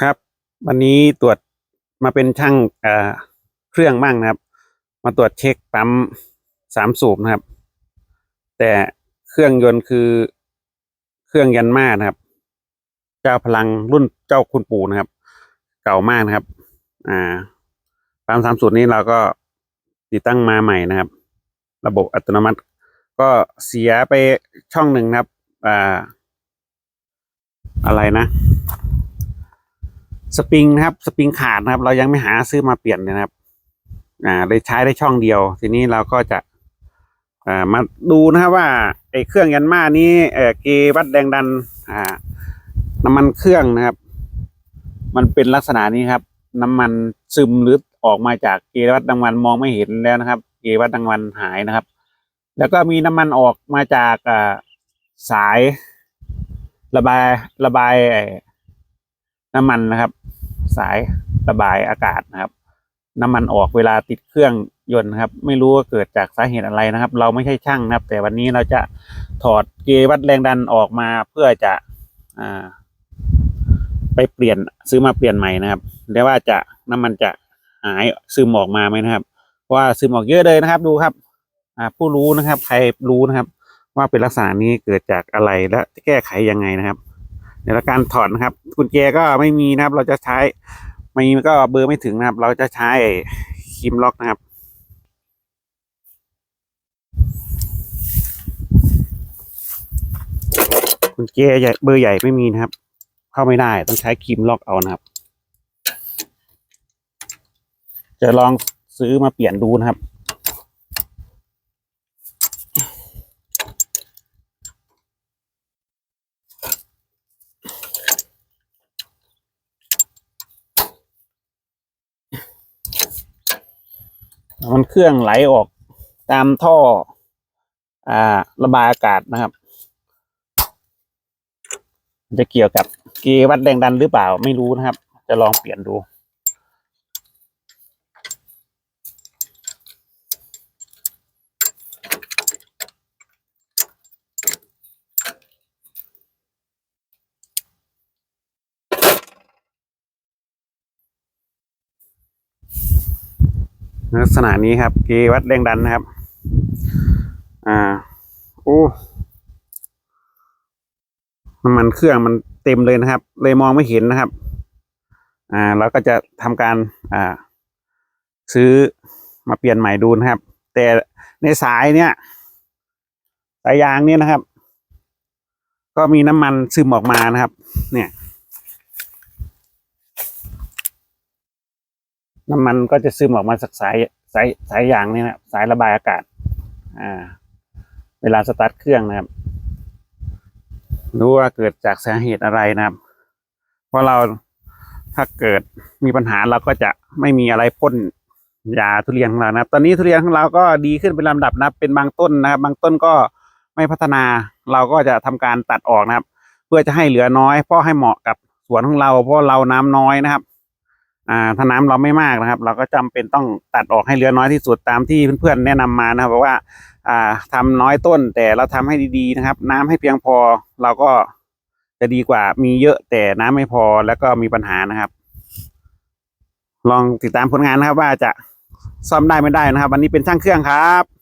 ครับ วันนี้ตรวจมาเป็นช่างเอ่อเครื่องบ้างนะครับ มาตรวจเช็คปั๊มสามสูบนะครับ แต่เครื่องยนต์คือเครื่องยันมานะครับ เจ้าพลังรุ่นเจ้าคุณปู่นะครับ เก่ามากนะครับ อ่าปั๊มสามสูบนี้เราก็ติดตั้งมาใหม่นะครับ ระบบอัตโนมัติก็เสียไปช่องหนึ่งนะครับ อ่า อะไรนะ สปริงนะครับ สปริงขาดนะครับ เรายังไม่หาซื้อมาเปลี่ยนเลยนะครับ อ่าเลยใช้ได้ช่องเดียว ทีนี้เราก็จะอ่ามาดูนะครับว่าไอ้เครื่องยันมานี้เออเกวัดแรงดัน อ่า น้ำมันเครื่องนะครับ มันเป็นลักษณะนี้ครับ น้ำมันซึมหรือออกมาจากเกวัดดังวันมองไม่เห็นแล้วนะครับ เกวัดดังวันหายนะครับ แล้วก็มีน้ำมันออกมาจากอ่าสายระบายระบายน้ำมันนะครับ สายระบายอากาศนะครับ น้ำมันออกเวลาติดเครื่องยนต์นะครับ ไม่รู้ว่าเกิดจากสาเหตุอะไรนะครับ เราไม่ใช่ช่างนะครับ แต่วันนี้เราจะถอดเกยร์วัดแรงดันออกมาเพื่อจะอ่าไปเปลี่ยนซื้อมาเปลี่ยนใหม่นะครับแล้วว่าจะน้ำมันจะหายซึมออกมาไหมนะครับ ว่าซึมออกเยอะเลยนะครับ ดูครับ อ่า ผู้รู้นะครับ ใครรู้นะครับ ว่าเป็นลักษณะนี้เกิดจากอะไรและแก้ไขยังไงนะครับ ในการถอดนะครับ กุญแจก็ไม่มีนะครับ เราจะใช้ไม่มีก็เบอร์ไม่ถึงนะครับ เราจะใช้ครีมล็อกนะครับกุญแจใหญ่เบอร์ใหญ่ไม่มีนะครับ เข้าไม่ได้ต้องใช้ครีมล็อกเอานะครับ จะลองซื้อมาเปลี่ยนดูนะครับ มันเครื่องไหลออกตามท่อ อ่า ระบายอากาศนะครับ จะเกี่ยวกับเกวัดแรงดันหรือเปล่าไม่รู้นะครับ จะลองเปลี่ยนดู ลักษณะนี้ครับเกวัดแรงดันนะครับ อ่าโอ้น้ำมันเครื่องมันเต็มเลยนะครับ เลยมองไม่เห็นนะครับ อ่าเราก็จะทำการอ่า ซื้อมาเปลี่ยนใหม่ดูนะครับ แต่ในสายเนี่ยสายยางเนี่ยนะครับ ก็มีน้ำมันซึมออกมานะครับ เนี่ย น้ำมันก็จะซึมออกมาจากสายสายสายยางนี่นะสายระบายอากาศ อ่า เวลาสตาร์ทเครื่องนะครับรู้ว่าเกิดจากสาเหตุอะไรนะครับ เพราะเราถ้าเกิดมีปัญหาเราก็จะไม่มีอะไรพ่นยาทุเรียนของเรานะครับ ตอนนี้ทุเรียนของเราก็ดีขึ้นเป็นลำดับนะเป็นบางต้นนะครับ บางต้นก็ไม่พัฒนาเราก็จะทำการตัดออกนะครับ เพื่อจะให้เหลือน้อยเพราะให้เหมาะกับสวนของเรา เพราะเราน้ำน้อยนะครับ อ่าถ้าน้ำเราไม่มากนะครับ เราก็จำเป็นต้องตัดออกให้เหลือน้อยที่สุดตามที่เพื่อนๆแนะนำมานะครับเพราะว่าอ่าทำน้อยต้นแต่เราทำให้ดีๆนะครับ น้ำให้เพียงพอเราก็จะดีกว่ามีเยอะแต่น้ำไม่พอแล้วก็มีปัญหานะครับ ลองติดตามผลงานนะครับว่าจะซ่อมได้ไม่ได้นะครับ วันนี้เป็นช่างเครื่องครับ